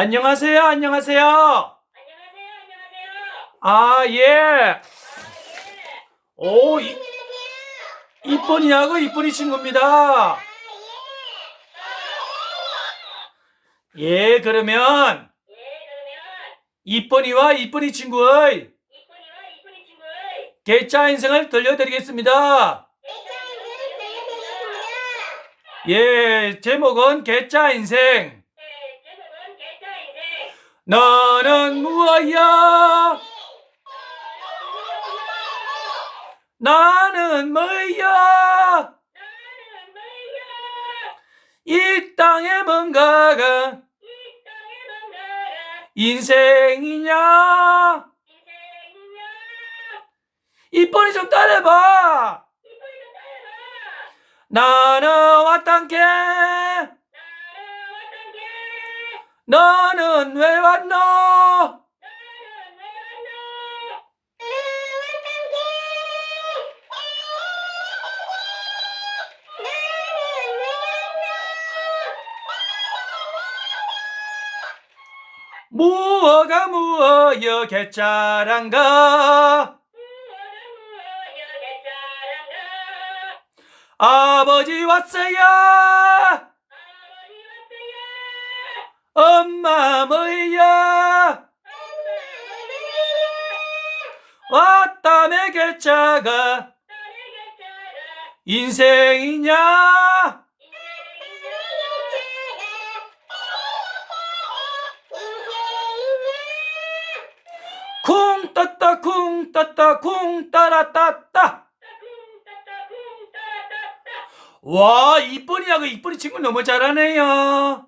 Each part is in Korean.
안녕하세요, 안녕하세요. 안녕하세요, 안녕하세요. 아, 예. 아, 예. 오, 이, 이쁜이하고 이쁜이 친구입니다. 예, 그러면 예, 그러면 이쁜이와 이쁜이 친구의 이쁜이와 이쁜이 친구의 개짜 인생을 들려드리겠습니다. 예, 제목은 개짜 인생. 너는 무엇이야? 나는 뭐야? 나는? 이 땅에 뭔가가 인생이냐? 이쁜이 좀 따라해봐. 나는 왔단게 나는 어떤 게? 너는 왜 왔노? 무어가 무어여 개짜란가 아버지 왔어요. 엄마 뭐야 개짜가 나를 개짜라. 인생이냐? 쿵 떴다. 쿵 떴다 쿵 따라 땄다. 와 이쁜이하고 이쁜이 친구 너무 잘하네요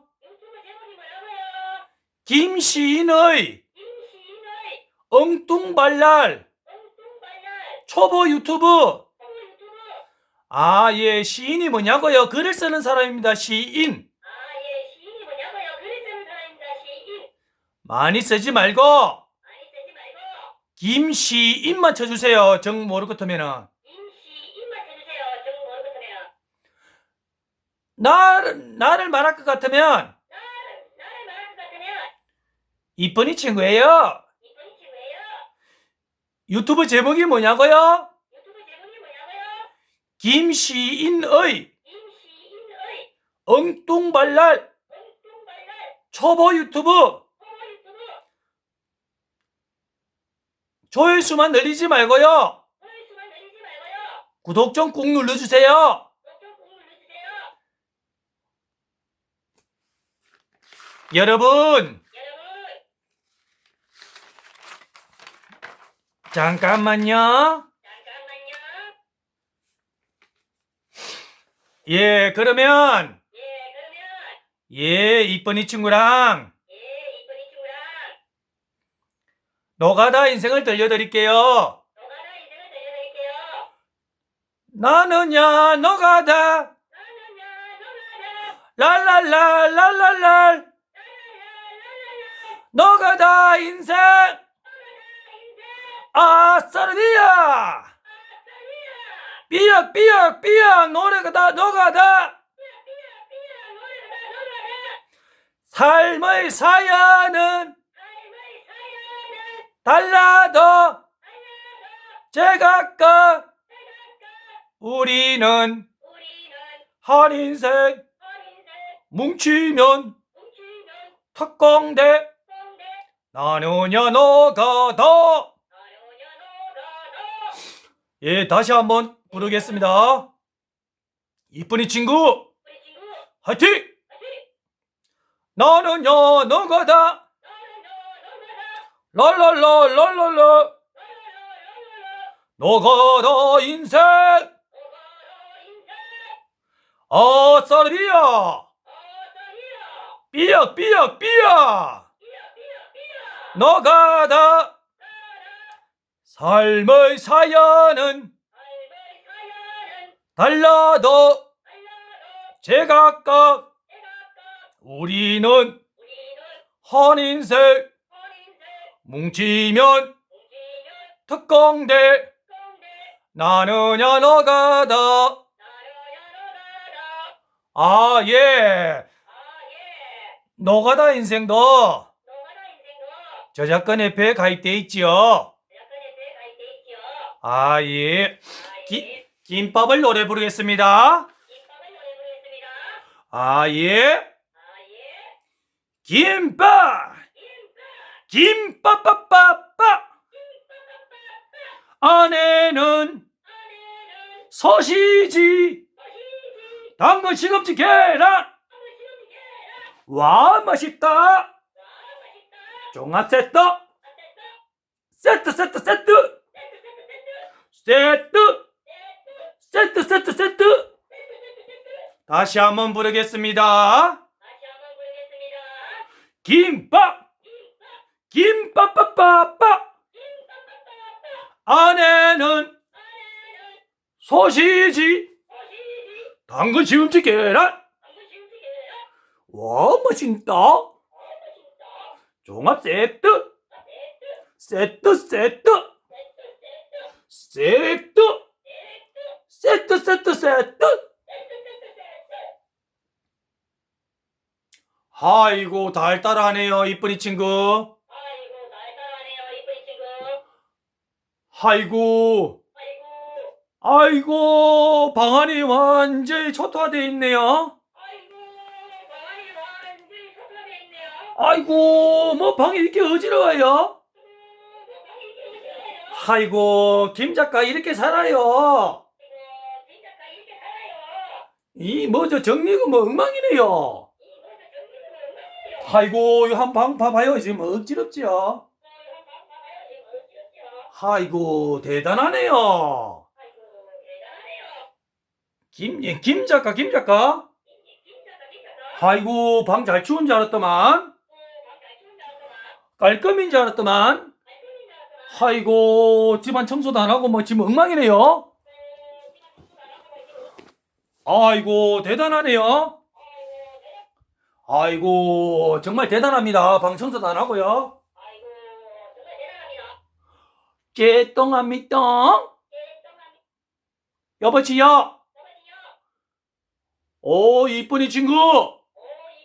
김시인의 엉뚱발랄 초보 유튜브. 아 예 시인이 뭐냐고요? 글을 쓰는 사람입니다 시인. 많이 쓰지 말고 김시인만 쳐주세요 정 모를 것 같으면은. 나, 나를 말할 것 같으면 이쁜이 친구예요? 유튜브 제목이 뭐냐고요? 김시인의 엉뚱발랄 초보 유튜브. 조회수만 늘리지 말고요. 구독 좀 꾹 눌러주세요. 여러분 여러분, 잠깐만요. 잠깐만요. 예 그러면. 예, 그러면 예 이쁜 이 친구랑. 예, 이쁜 이 친구랑 노가다 인생을 들려드릴게요. 노가다 인생을 들려드릴게요. 나는야 노가다. 랄랄라 랄랄랄. 노가다 인생 아싸르디야! 삐약 삐약 삐약 노래가다 노가다! 삶의 사연은 달라도 제각각 우리는 한 인생 뭉치면 특공대 나누냐 노가다 예 다시 한번 부르겠습니다. 이쁜이 친구 화이팅! 나는야 노가다. 랄랄라 랄랄라. 노가다 인생. 삐약 삐약, 삐약, 삐약. 너가다 삶의 사연은 달라도 제각각 우리는 헌 인생 뭉치면 특공대 나느냐 너가다 아, 예. 너가다 인생도 저작권 협회에 가입돼 있지요. 아, 예. 기, 김밥을 노래 부르겠습니다. 아, 예. 김밥! 김밥밥밥밥! 아내는 소시지, 당근 시금치 계란! 와, 맛있다! 종합 세트! 세트, 세트, 세트! 세트! 세트 세트 세트! 다시 한번 부르겠습니다. 김밥! 김밥밥밥밥 아내는 소시지! 당근 시금치 계란! 와 맛있다! 종합 세트! 세트 세트! 세트! 세트 세트 세트! 아이고 달달하네요 이쁜이 친구. 아이고 날달하네요 이쁜 친구 아이고 아이고 방안이 완전히 초토화되어 있네요 아이고 방안이 완전히 섭섭해 있네요. 아이고 뭐 방이 이렇게 어지러워요 아이고, 김 작가 이렇게 살아요. 이, 뭐, 저, 정리가 뭐, 엉망이네요. 아이고, 한방 봐봐요. 지금 억지럽지요. 아이고, 대단하네요. 김, 예, 김 작가, 김 작가. 아이고, 방 잘 치운 줄 알았더만. 깔끔인 줄 알았더만. 아이고 집안 청소도 안 하고 뭐 지금 엉망이네요. 아이고 대단하네요. 아이고 정말 대단합니다. 방 청소도 안 하고요. 깨똥합니다. 여보세요 오? 이쁜이 친구 오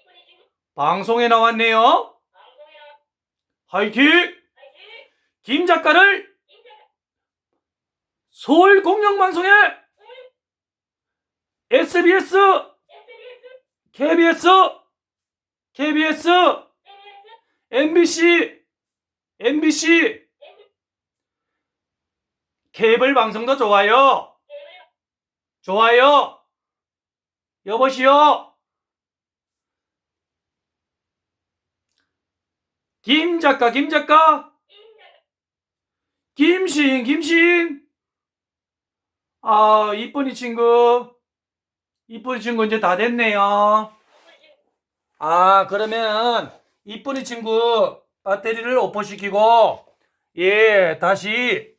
이쁜이 친구. 방송에 나왔네요. 화이팅 김 작가를 서울 공영방송에 SBS KBS KBS MBC MBC 케이블 방송도 좋아요. 좋아요. 여보시오. 김 작가 김 작가 김신 김신. 아 이쁜이 친구. 이쁜이 친구 이제 다 됐네요. 아 그러면 이쁜이 친구 배터리를 오퍼시키고 예 다시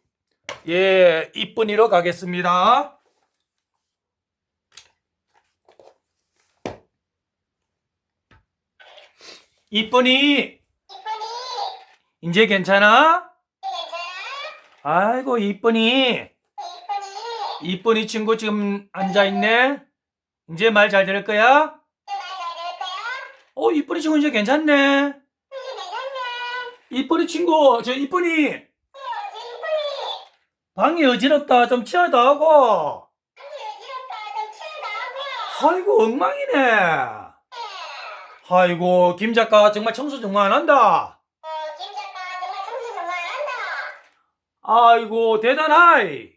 예 이쁜이로 가겠습니다. 이쁜이. 이쁜이. 이제? 괜찮아? 아이고 이쁜이. 이쁜이. 친구 지금 앉아있네. 이제 말 잘 들을 거야? 어 이쁜이 친구 이제 괜찮네. 이쁜이 친구 저 이쁜이. 방이 어지럽다. 좀 치워다. 하고. 아이고 엉망이네. 아이고 김 작가 정말 청소 정말 안 한다 어, 김 작가 정말 청소 정말 한다 아이고 대단하이.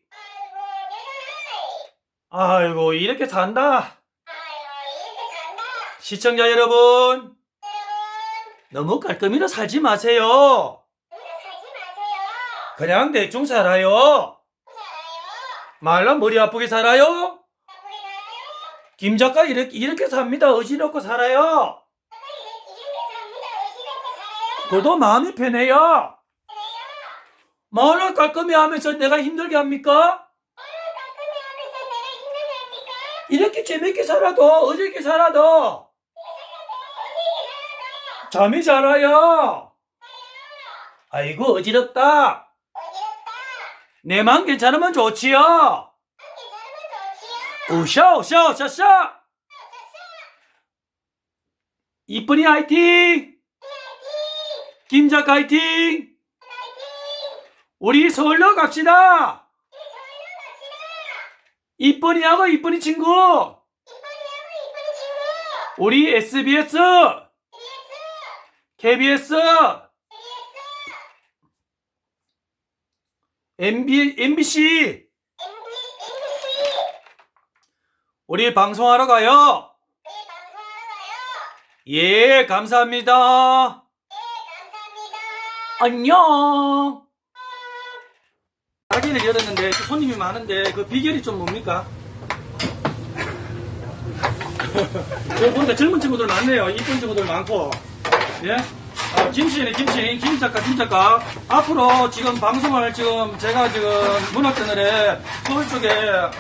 아이고 이렇게 산다. 아이고 이렇게 산다 시청자 여러분 너무 깔끔히로 살지 마세요. 그냥 대충 살아요. 말로 머리 아프게 살아요. 김 작가 이렇게 이렇게 삽니다. 어지럽고 살아요. 그도 마음이 편해요. 마을을 깔끔히 하면서 내가 힘들게 합니까? 이렇게 재밌게 살아도, 어저께 살아도, 잠이 잘 와요. 아이고, 어지럽다. 내 맘 괜찮으면 좋지요. 오샤, 오샤, 오샤샤. 이쁜이 화이팅! 김작가 화이팅! 우리 서울로 갑시다! 이쁜이하고 이쁜이 친구! 우리 SBS! KBS! MB, MBC! 우리 방송하러 가요! 예, 감사합니다. 안녕. 가게를 열었는데 손님이 많은데 그 비결이 좀 뭡니까? 여기 보니까 젊은 친구들 많네요. 이쁜 친구들 많고. 예? 아, 김씨네, 김씨, 김 작가, 김 작가. 앞으로 지금 방송을 지금 제가 지금 문학그늘에 서울 쪽에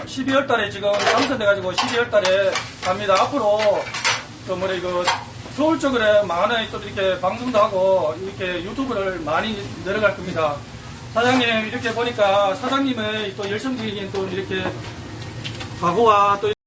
12월 달에 지금 당선돼가지고 12월 달에 갑니다. 앞으로 그 뭐래 그 서울 쪽으로 많은 또 이렇게 방송도 하고 이렇게 유튜브를 많이 내려갈 겁니다. 사장님 이렇게 보니까 사장님의 또 열성적인 또 이렇게 각오와 또